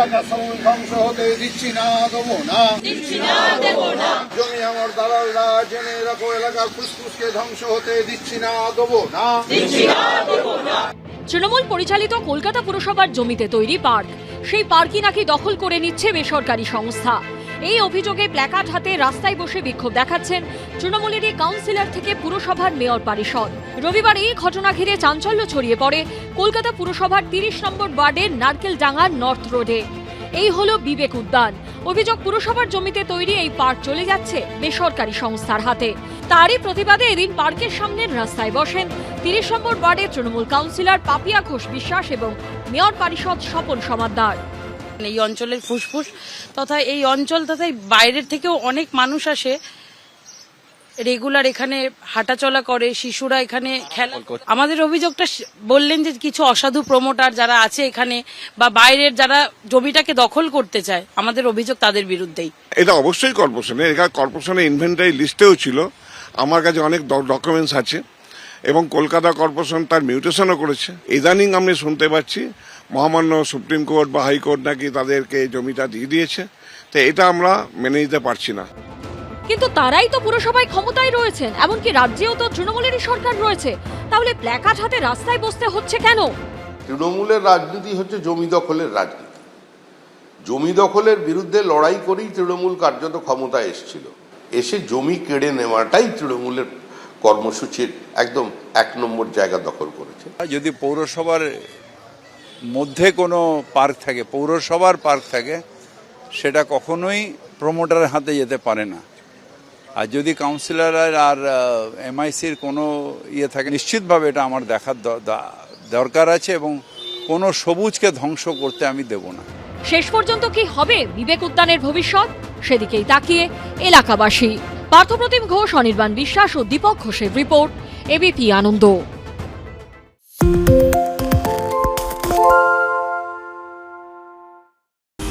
এলাকা ধ্বংস হতে দিচ্ছি না দেবো না জমি আমার দালালরা জেনে রাখো এলাকার ফুসফুসকে ধ্বংস হতে দিচ্ছি না দেবো না তৃণমূল পরিচালিত কলকাতা পুরসভার জমিতে তৈরি পার্ক। সেই পার্কই নাকি দখল করে নিচ্ছে বেসরকারি সংস্থা। এই অভিযোগে প্ল্যাকার্ড হাতে রাস্তায় বসে বিক্ষোভ দেখাচ্ছেন তৃণমূলেরই কাউন্সিলর থেকে পুরসভার মেয়র পরিষদ। রবিবার এই ঘটনা ঘিরে চাঞ্চল্য ছড়িয়ে পড়ে কলকাতা পুরসভার তিরিশ নম্বর ওয়ার্ডের নারকেলডাঙ্গার নর্থ রোডে। এই হলো বিবেক উদ্যান। অভিযোগ, পুরসভার জমিতে তৈরি এই পার্ক চলে যাচ্ছে বেসরকারি সংস্থার হাতে। তারই প্রতিবাদে এদিন পার্কের সামনের রাস্তায় বসেন তিরিশ নম্বর ওয়ার্ডের তৃণমূল কাউন্সিলর পাপিয়া ঘোষ বিশ্বাস এবং মেয়র পরিষদ স্বপন সমাদ্দার। এই অঞ্চলের ফুসফুস তথা এই অঞ্চল তথা বাইরের থেকেও অনেক মানুষ আসে। রেগুলার এখানে হাঁটাচলা করে শিশুরা এখানে খেলা আমাদের অভিযোগটা বললেন যে কিছু অসাধু প্রমোটার যারা আছে এখানে বা বাইরের যারা জমিটাকে দখল করতে চায় আমাদের অভিযোগ তাদের বিরুদ্ধেই। এটা অবশ্যই কর্পোরেশনের এটা কর্পোরেশনের ইনভেন্টারি লিস্টেও ছিল। আমার কাছে অনেক ডকুমেন্টস আছে এবং কলকাতা কর্পোরেশন তার মিউটেশনও করেছে। ইদানিং আমি শুনতে পাচ্ছি মহামান্য সুপ্রিম কোর্ট বা হাইকোর্ট নাকি তাদেরকে জমিটা দিয়ে দিয়েছে। তো এটা আমরা মেনে নিতে পারছি না। কিন্তু তারাই তো পুরসভায় ক্ষমতায় রয়েছেন এমনকি রাজ্যেও তো তৃণমূলেরই সরকার রয়েছে। তাহলে প্ল্যাকার্ড হাতে রাস্তায় বসতে হচ্ছে কেন? তৃণমূলের রাজনীতি হচ্ছে জমি দখলের রাজনীতি। জমি দখলের বিরুদ্ধে লড়াই করেই তৃণমূল কার্যত ক্ষমতায় এসেছিল। এসে জমি কেড়ে নেওয়াটাই তৃণমূলের কর্মসূচির একদম এক নম্বর জায়গা দখল করেছে। যদি পৌরসভার মধ্যে কোনো পার্ক থাকে পৌরসভার পার্ক থাকে সেটা কখনোই প্রমোটারের হাতে যেতে পারে না। আর যদি কাউন্সিলর আর এমআইসির কোনো ইয়ে থাকে, নিশ্চিতভাবে এটা আমার দেখার দরকার আছে এবং কোনো সবুজকে ধ্বংস করতে আমি দেব না। শেষ পর্যন্ত কি হবে বিবেক উদ্যানের ভবিষ্যৎ? সেদিকেই তাকিয়ে এলাকাবাসী। পার্থপ্রতিম ঘোষ, অনির্বাণ বিশ্বাস ও দীপক ঘোষের রিপোর্ট এবিপি আনন্দ।